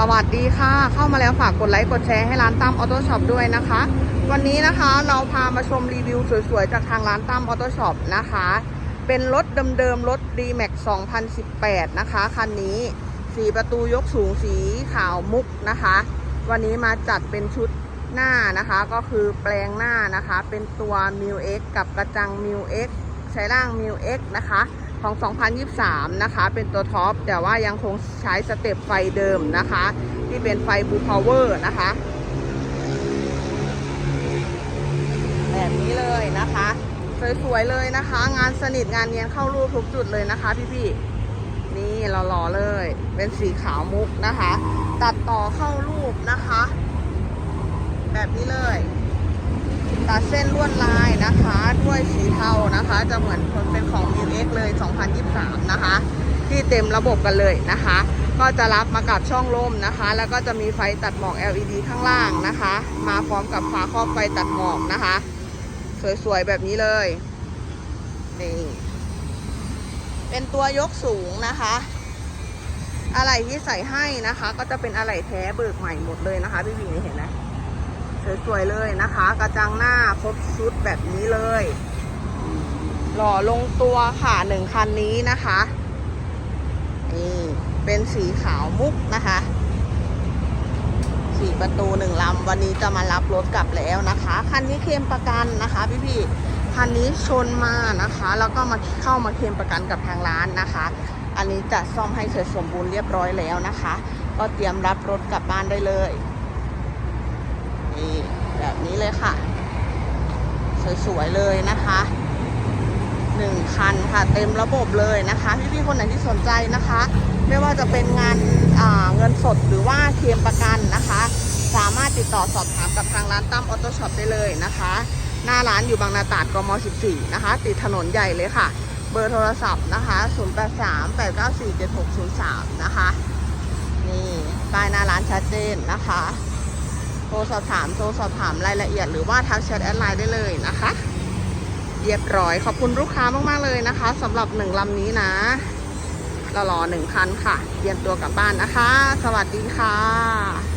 สวัสดีค่ะ เข้ามาแล้วฝากกดไลค์กดแชร์ให้ร้านตั้มออโต้ช็อปด้วยนะคะ วันนี้นะคะเราพามาชมรีวิวสวยๆ จากทางร้านตั้มออโต้ช็อปนะคะ เป็นรถเดิมๆ รถ D-Max 2018 นะคะ คันนี้สีประตูยกสูงสีขาวมุกนะคะ วันนี้มาจัดเป็นชุดหน้านะคะก็คือแปลงหน้านะคะ เป็นตัว m i u X กับกระจัง m i u X ใช้ร่าง m i u X นะคะ ของ 2023 นะคะ เป็นตัวท็อป แต่ว่ายังคงใช้สเต็ปไฟเดิมนะคะ ที่เป็นไฟบูพาวเวอร์นะคะ แบบนี้เลยนะคะ สวยๆเลยนะคะ งานสนิทงานเนียนเข้ารูปทุกจุดเลยนะคะพี่ๆ นี่หล่อเลย เป็นสีขาวมุกนะคะ ตัดต่อเข้ารูปนะคะ แบบนี้เลย ตัดเส้นลวดลายนะคะด้วยส นะคะ จะเหมือนเป็นของ m ิว X เลย 2023 นะคะ ที่เต็มระบบกันเลยนะคะ ก็จะรับมากับช่องลมนะคะ แล้วก็จะมีไฟตัดหมอก LED ข้างล่างนะคะ มาพร้อมกับฝาครอบไฟตัดหมอกนะคะ สวยๆ แบบนี้เลยนี่เป็นตัวยกสูงนะคะอะไรที่ใส่ให้นะคะ ก็จะเป็นอะไรแท้เบิกใหม่หมดเลยนะคะพี่วิงเห็นไหมสวยๆเลยนะคะ กระจังหน้าครบชุดแบบนี้เลย หล่อลงตัวค่ะหนึ่งคันนี้นะคะนี่เป็นสีขาวมุกนะคะสีประตูหนึ่งลำวันนี้จะมารับรถกลับแล้วนะคะคันนี้เคลมประกันนะคะพี่ๆคันนี้ชนมานะคะ แล้วก็มาเข้ามาเคลมประกันกับทางร้านนะคะ อันนี้จะซ่อมให้เสร็จสมบูรณ์เรียบร้อยแล้วนะคะ ก็เตรียมรับรถกลับบ้านได้เลยนี่แบบนี้เลยค่ะ สวยๆเลยนะคะ หนึ่งคันค่ะ เต็มระบบเลยนะคะ พี่ๆคนไหนที่สนใจนะคะ ไม่ว่าจะเป็นงานอ่าเงินสดหรือว่าเคลมประกันนะคะ สามารถติดต่อสอบถามกับทางร้านตั้มออโต้ช็อปได้เลยนะคะ หน้าร้านอยู่บางนาตราดกม 14 นะคะ ติดถนนใหญ่เลยค่ะ เบอร์โทรศัพท์นะคะ 0838947603 นะคะนี่ป้ายหน้าร้านชัดเจนนะคะโทรสอบถามโทรสอบถามรายละเอียดหรือว่าทักแชทแอดไลน์ได้เลยนะคะ เรียบร้อย ขอบคุณลูกค้ามาก ๆ เลยนะคะสำหรับหนึ่งลำนี้นะรอรอหนึ่งคันค่ะเตรียมตัวกลับบ้านนะคะ สวัสดีค่ะ